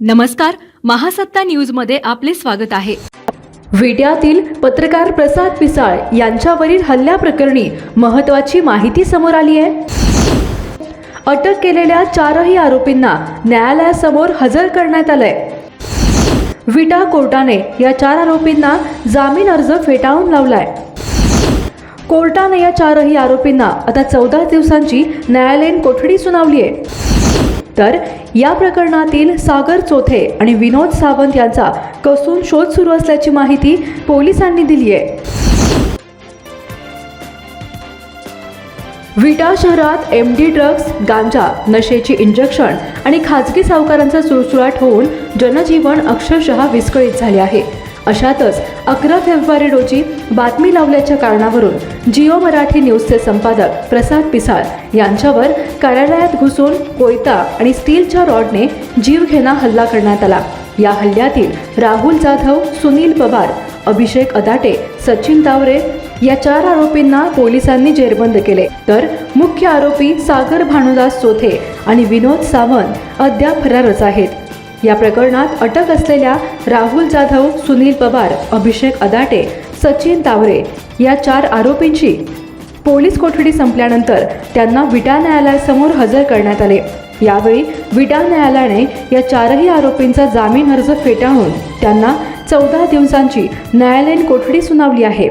नमस्कार महासत्ता न्यूजमध्ये आपले स्वागत आहे. विट्यातील पत्रकार प्रसाद पिसाळ यांच्यावरील हल्ल्याप्रकरणी महत्त्वाची माहिती समोर आली आहे. अटक केलेल्या चारही आरोपींना न्यायालयासमोर हजर करण्यात आलंय. विटा कोर्टाने या चार आरोपींना जामीन अर्ज फेटाळून लावलाय. कोर्टाने या चारही आरोपींना आता चौदा दिवसांची न्यायालयीन कोठडी सुनावली आहे. तर या प्रकरणातील सागर चोथे आणि विनोद सावंत यांचा कसून शोध सुरू असल्याची माहिती पोलिसांनी दिली आहे विटा शहरात एम डी ड्रग्ज गांजा नशेची इंजेक्शन आणि खाजगी सावकारांचा सुळसुळाट होऊन जनजीवन अक्षरशः विस्कळीत झाले आहे. अशातच अकरा फेब्रुवारी रोजी बातमी लावल्याच्या कारणावरून जिओ मराठी न्यूजचे संपादक प्रसाद पिसाळ यांच्यावर कार्यालयात घुसून कोयता आणि स्टीलच्या रॉडने जीवघेणा हल्ला करण्यात आला. या हल्ल्यातील राहुल जाधव सुनील पवार अभिषेक अदाटे सचिन तावरे या चार आरोपींना पोलिसांनी जेरबंद केले. तर मुख्य आरोपी सागर भानुदास चोथे आणि विनोद सावंत अद्याप फरारच आहेत. या प्रकरणात अटक असलेल्या राहुल जाधव सुनील पवार अभिषेक अदाटे सचिन तावरे या चार आरोपींची पोलीस कोठडी संपल्यानंतर त्यांना विटा न्यायालयासमोर हजर करण्यात आले. यावेळी विटा न्यायालयाने या चारही आरोपींचा जामीन अर्ज फेटाळून त्यांना चौदा दिवसांची न्यायालयीन कोठडी सुनावली आहे.